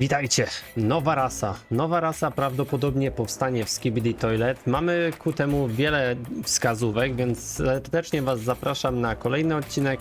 Witajcie, nowa rasa. Nowa rasa prawdopodobnie powstanie w Skibidi Toilet. Mamy ku temu wiele wskazówek, więc serdecznie Was zapraszam na kolejny odcinek.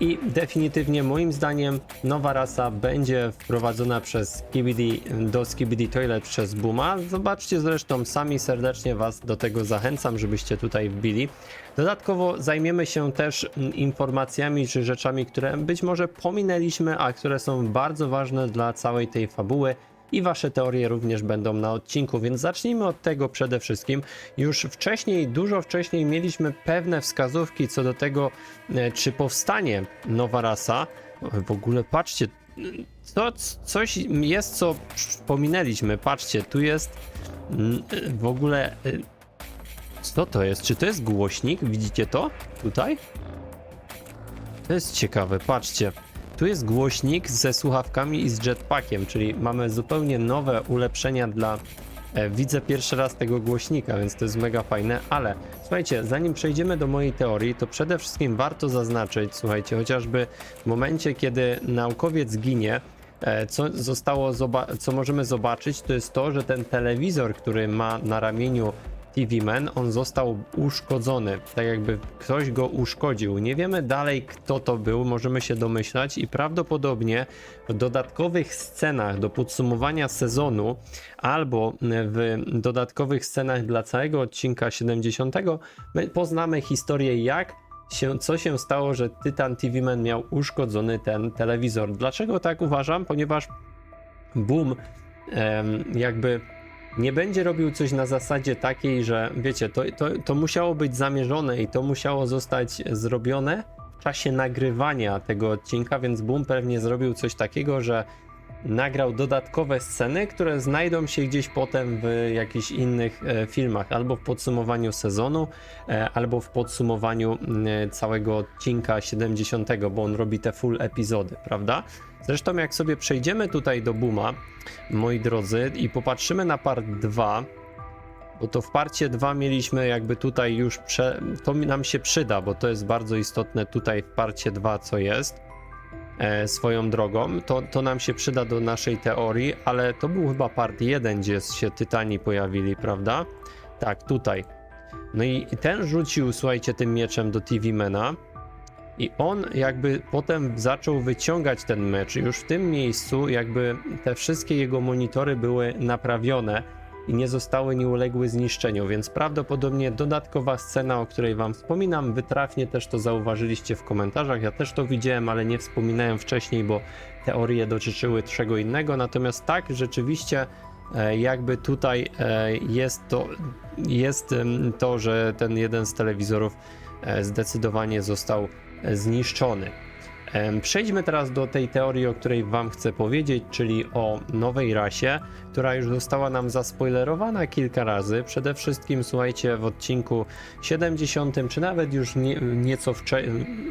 I definitywnie moim zdaniem nowa rasa będzie wprowadzona przez Skibidi do Skibidi Toilet przez Booma. Zobaczcie zresztą sami serdecznie Was do tego zachęcam, żebyście tutaj wbili. Dodatkowo zajmiemy się też informacjami czy rzeczami, które być może pominęliśmy, a które są bardzo ważne dla całej tej fabuły. I wasze teorie również będą na odcinku, więc zacznijmy od tego przede wszystkim. Już wcześniej, dużo wcześniej mieliśmy pewne wskazówki co do tego, e, czy powstanie nowa rasa. W ogóle patrzcie, to coś jest, co pominęliśmy. Patrzcie, tu jest mm, w ogóle. e, Co to jest? Czy to jest głośnik? Widzicie to? Tutaj? To jest ciekawe, patrzcie. Tu jest głośnik ze słuchawkami i z jetpackiem, czyli mamy zupełnie nowe ulepszenia dla. E, widzę pierwszy raz tego głośnika, więc to jest mega fajne, ale słuchajcie, zanim przejdziemy do mojej teorii, to przede wszystkim warto zaznaczyć, słuchajcie, chociażby w momencie, kiedy naukowiec ginie, e, co zostało, co możemy zobaczyć, to jest to, że ten telewizor, który ma na ramieniu TV Man, on został uszkodzony, tak jakby ktoś go uszkodził. Nie wiemy dalej, kto to był, możemy się domyślać i prawdopodobnie w dodatkowych scenach do podsumowania sezonu albo w dodatkowych scenach dla całego odcinka 70 my poznamy historię, jak się, co się stało, że Tytan TV Man miał uszkodzony ten telewizor. Dlaczego tak uważam? Ponieważ Boom jakby nie będzie robił coś na zasadzie takiej, że wiecie, to, to, to musiało być zamierzone i to musiało zostać zrobione w czasie nagrywania tego odcinka, więc Boom pewnie zrobił coś takiego, że nagrał dodatkowe sceny, które znajdą się gdzieś potem w jakichś innych e, filmach, albo w podsumowaniu sezonu, e, albo w podsumowaniu e, całego odcinka 70, bo on robi te full epizody, prawda? Zresztą jak sobie przejdziemy tutaj do Booma, moi drodzy, i popatrzymy na part 2, bo to w parcie 2 mieliśmy jakby tutaj już, prze... to nam się przyda, bo to jest bardzo istotne tutaj w parcie 2, co jest swoją drogą. To, to nam się przyda do naszej teorii, ale to był chyba part 1, gdzie się Tytani pojawili, prawda? Tak, tutaj. No i ten rzucił, słuchajcie, tym mieczem do TV Mena. I on jakby potem zaczął wyciągać ten mecz. Już w tym miejscu jakby te wszystkie jego monitory były naprawione i nie zostały, nie uległy zniszczeniu, więc prawdopodobnie dodatkowa scena, o której wam wspominam, wy trafnie też to zauważyliście w komentarzach. Ja też to widziałem, ale nie wspominałem wcześniej, bo teorie dotyczyły czego innego. Natomiast tak, rzeczywiście e, jakby tutaj e, jest to, jest to, że ten jeden z telewizorów e, zdecydowanie został zniszczony. Przejdźmy teraz do tej teorii, o której Wam chcę powiedzieć, czyli o nowej rasie, która już została nam zaspoilerowana kilka razy. Przede wszystkim, słuchajcie, w odcinku 70, czy nawet już nie, nieco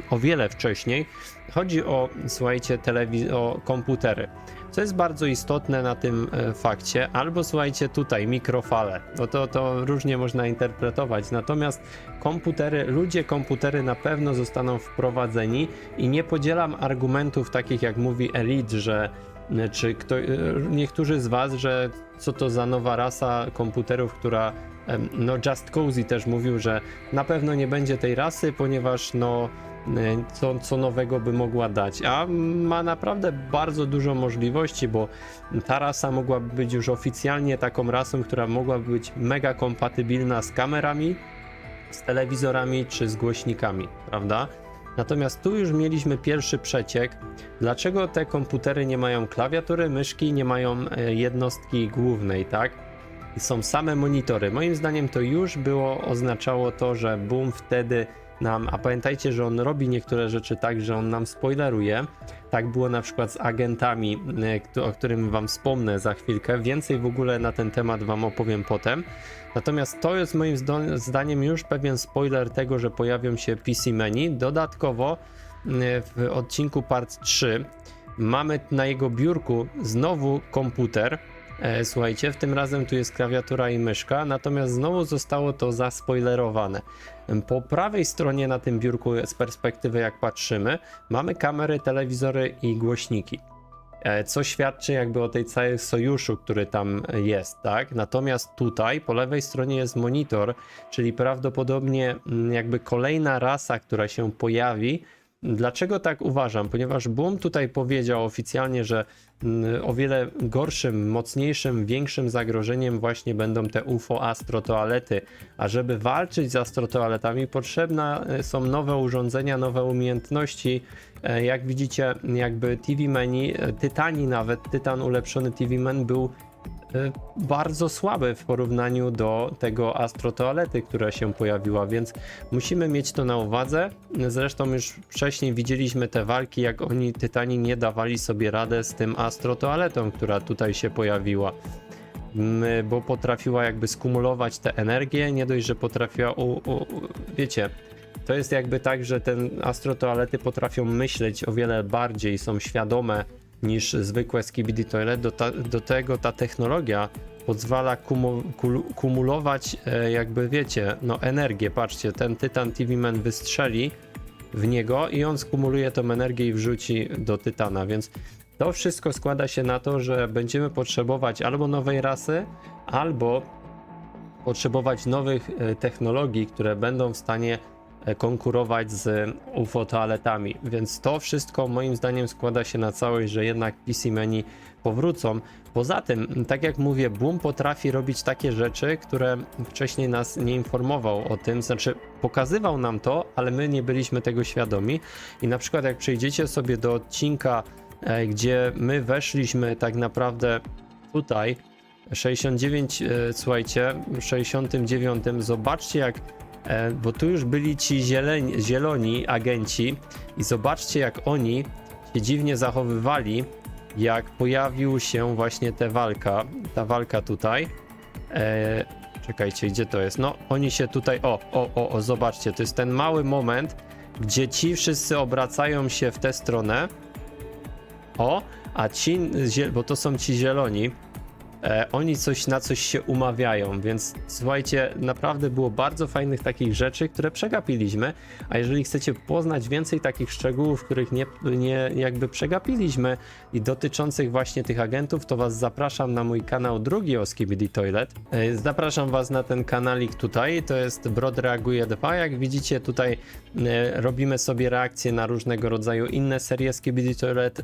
o wiele wcześniej, chodzi o, słuchajcie, telewiz- o komputery. Co jest bardzo istotne na tym e, fakcie, albo słuchajcie tutaj mikrofale, bo to, to różnie można interpretować. Natomiast komputery, ludzie komputery na pewno zostaną wprowadzeni i nie podzielam argumentów takich jak mówi Elite, że e, czy kto, e, niektórzy z was, że co to za nowa rasa komputerów, która no Just Cozy też mówił, że na pewno nie będzie tej rasy, ponieważ no e, co, co nowego by mogła dać, a ma naprawdę bardzo dużo możliwości, bo ta rasa mogłaby być już oficjalnie taką rasą, która mogłaby być mega kompatybilna z kamerami, z telewizorami czy z głośnikami, prawda? Natomiast tu już mieliśmy pierwszy przeciek. Dlaczego te komputery nie mają klawiatury, myszki, nie mają e, jednostki głównej, tak? Są same monitory. Moim zdaniem to już było oznaczało to, że Boom wtedy nam, a pamiętajcie, że on robi niektóre rzeczy tak, że on nam spoileruje. Tak było na przykład z agentami, e, o którym wam wspomnę za chwilkę. Więcej w ogóle na ten temat wam opowiem potem. Natomiast to jest moim zdaniem już pewien spoiler tego, że pojawią się PC menu. Dodatkowo e, w odcinku part 3 mamy na jego biurku znowu komputer. E, Słuchajcie, w tym razem tu jest klawiatura i myszka, natomiast znowu zostało to zaspoilerowane. Po prawej stronie na tym biurku z perspektywy jak patrzymy, mamy kamery, telewizory i głośniki. e, co świadczy jakby o tej całej sojuszu, który tam jest, tak? Natomiast tutaj po lewej stronie jest monitor, czyli prawdopodobnie mm, jakby kolejna rasa, która się pojawi. Dlaczego tak uważam? Ponieważ Boom tutaj powiedział oficjalnie, że mm, o wiele gorszym, mocniejszym, większym zagrożeniem właśnie będą te UFO astrotoalety. A żeby walczyć z astrotoaletami potrzebne e, są nowe urządzenia, nowe umiejętności. E, Jak widzicie, jakby TV Mani, e, Tytani nawet, Tytan ulepszony TV Man był bardzo słaby w porównaniu do tego astrotoalety, która się pojawiła, więc musimy mieć to na uwadze. Zresztą już wcześniej widzieliśmy te walki, jak oni Tytani nie dawali sobie radę z tym astrotoaletą, która tutaj się pojawiła. Mm, Bo potrafiła jakby skumulować tę energię, nie dość, że potrafiła, u, u, u, wiecie, to jest jakby tak, że ten astrotoalety potrafią myśleć o wiele bardziej, są świadome niż zwykłe skibidi toilet. Do, ta, do tego ta technologia pozwala kumu, kul, kumulować e, jakby wiecie, no energię. Patrzcie, ten Tytan TV Man wystrzeli w niego i on skumuluje tą energię i wrzuci do Tytana, więc to wszystko składa się na to, że będziemy potrzebować albo nowej rasy, albo potrzebować nowych e, technologii, które będą w stanie konkurować z UFO toaletami. Więc to wszystko moim zdaniem składa się na całość, że jednak PC Menu powrócą. Poza tym, tak jak mówię, Boom potrafi robić takie rzeczy, które wcześniej nas nie informował o tym, znaczy pokazywał nam to, ale my nie byliśmy tego świadomi. I na przykład jak przejdziecie sobie do odcinka, e, gdzie my weszliśmy tak naprawdę tutaj, 69, e, słuchajcie, 69, zobaczcie jak, e, bo tu już byli ci zieleni, zieloni agenci i zobaczcie jak oni się dziwnie zachowywali, jak pojawił się właśnie ta walka, ta walka tutaj. E, czekajcie, gdzie to jest? No, oni się tutaj, o, o, o, o, zobaczcie, to jest ten mały moment, gdzie ci wszyscy obracają się w tę stronę, o, a ci, bo to są ci zieloni, e, oni coś na coś się umawiają, więc słuchajcie, naprawdę było bardzo fajnych takich rzeczy, które przegapiliśmy, a jeżeli chcecie poznać więcej takich szczegółów, których nie, nie jakby przegapiliśmy i dotyczących właśnie tych agentów, to was zapraszam na mój kanał drugi o Skibidi Toilet. E, Zapraszam was na ten kanalik tutaj, to jest Brod Reaguje 2, jak widzicie tutaj e, robimy sobie reakcje na różnego rodzaju inne serie Skibidi Toilet, e,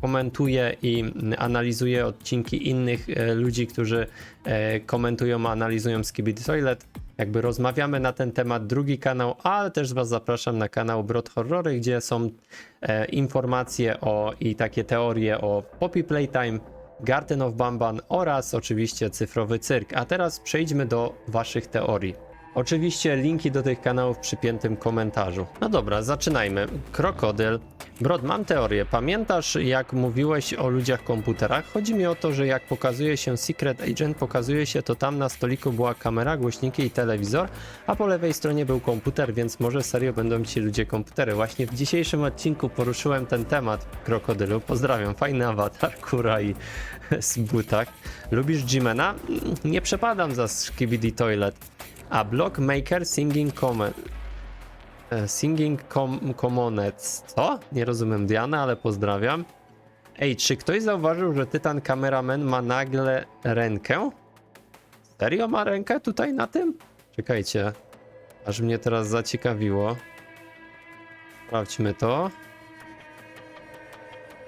komentuję i analizuję odcinki innych e, ludzi, którzy e, komentują, analizują Skibidi Toilet. Jakby rozmawiamy na ten temat, drugi kanał, ale też was zapraszam na kanał Brod Horrory, gdzie są e, informacje o i takie teorie o Poppy Playtime, Garden of Bamban oraz oczywiście cyfrowy cyrk. A teraz przejdźmy do waszych teorii. Oczywiście linki do tych kanałów w przypiętym komentarzu. No dobra, zaczynajmy. Krokodyl. Brod, mam teorię. Pamiętasz, jak mówiłeś o ludziach komputerach? Chodzi mi o to, że jak pokazuje się Secret Agent, pokazuje się to tam na stoliku była kamera, głośniki i telewizor, a po lewej stronie był komputer, więc może serio będą ci ludzie komputery. Właśnie w dzisiejszym odcinku poruszyłem ten temat krokodylu. Pozdrawiam, fajny awatar, kura i z butak. Lubisz Jimena? Nie przepadam za Skibidi Toilet. A Blockmaker Singing Comment. E, Singing com Commonets. Co? Nie rozumiem Diana, ale pozdrawiam. Ej, czy ktoś zauważył, że Tytan Cameraman ma nagle rękę? Serio ma rękę tutaj na tym? Czekajcie. Aż mnie teraz zaciekawiło. Sprawdźmy to.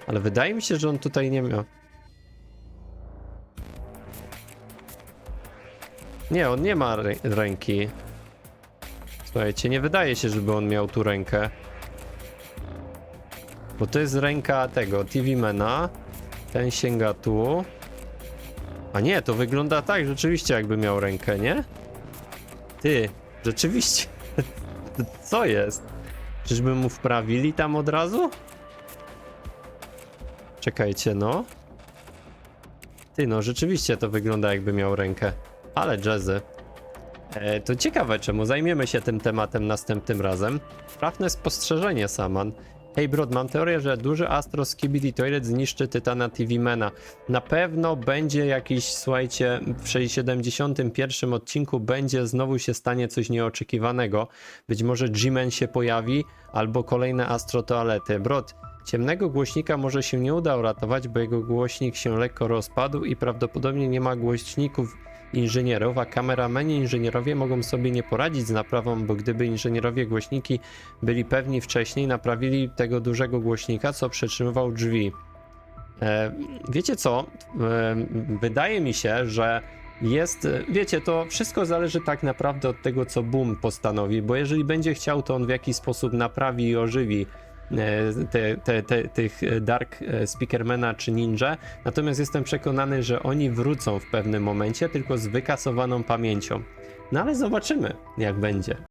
Ale wydaje mi się, że on tutaj nie miał. Nie, on nie ma rę- ręki. Słuchajcie, nie wydaje się, żeby on miał tu rękę. Bo to jest ręka tego TV Mena. Ten sięga tu. A nie, to wygląda tak, rzeczywiście jakby miał rękę, nie? Ty, rzeczywiście. Co jest? Czyżby mu wprawili tam od razu? Czekajcie, no. Ty, no rzeczywiście to wygląda jakby miał rękę. Ale jazzy. E, to ciekawe, czemu zajmiemy się tym tematem następnym razem. Trafne spostrzeżenie, Saman. Hej Brod, mam teorię, że duży Astro Skibidi Toilet zniszczy Tytana TV Mena. Na pewno będzie jakiś, słuchajcie, w 71 odcinku będzie znowu się stanie coś nieoczekiwanego. Być może G-Man się pojawi, albo kolejne Astro Toalety. Brod, Ciemnego głośnika może się nie uda uratować, bo jego głośnik się lekko rozpadł i prawdopodobnie nie ma głośników inżynierów, a kamerameni inżynierowie mogą sobie nie poradzić z naprawą, bo gdyby inżynierowie głośniki byli pewni wcześniej, naprawili tego dużego głośnika, co przetrzymywał drzwi. E, wiecie co? E, wydaje mi się, że jest, wiecie, to wszystko zależy tak naprawdę od tego, co Boom postanowi, bo jeżeli będzie chciał, to on w jakiś sposób naprawi i ożywi te, te, te, tych e, Dark e, Speakermana czy Ninja, natomiast jestem przekonany, że oni wrócą w pewnym momencie, tylko z wykasowaną pamięcią. No ale zobaczymy, jak będzie.